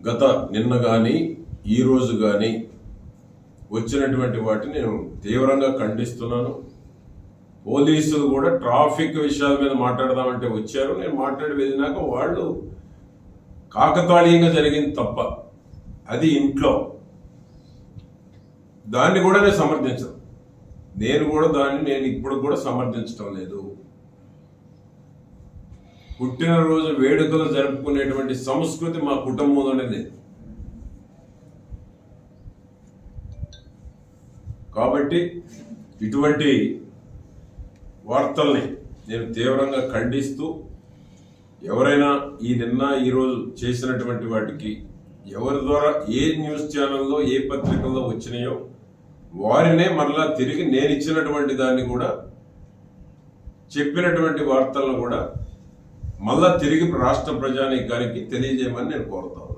గత నిన్న కానీ ఈరోజు కానీ వచ్చినటువంటి వాటిని నేను తీవ్రంగా ఖండిస్తున్నాను. పోలీసులు కూడా ట్రాఫిక్ విషయాల మీద మాట్లాడదామంటే వచ్చారు. నేను మాట్లాడి వెళ్ళినాక వాళ్ళు కాకతాళీయంగా జరిగింది తప్ప అది ఇంట్లో. దాన్ని కూడా నేను సమర్థించను. నేను కూడా దాన్ని నేను ఇప్పుడు కూడా సమర్థించడం లేదు. పుట్టినరోజు వేడుకలు జరుపుకునేటువంటి సంస్కృతి మా కుటుంబంలోనే ఉండేది. కాబట్టి ఇటువంటి వార్తల్ని నేను తీవ్రంగా ఖండిస్తూ ఎవరైనా ఈ నిన్న ఈరోజు చేసినటువంటి వాటికి ఎవరి ద్వారా ఏ న్యూస్ ఛానల్లో ఏ పత్రికల్లో వచ్చినాయో వారినే మరలా తిరిగి నేను ఇచ్చినటువంటి దాన్ని కూడా చెప్పినటువంటి వార్తలను కూడా మళ్ళా తిరిగి రాష్ట్ర ప్రజానీకానికి తెలియజేయమని నేను కోరుతాను.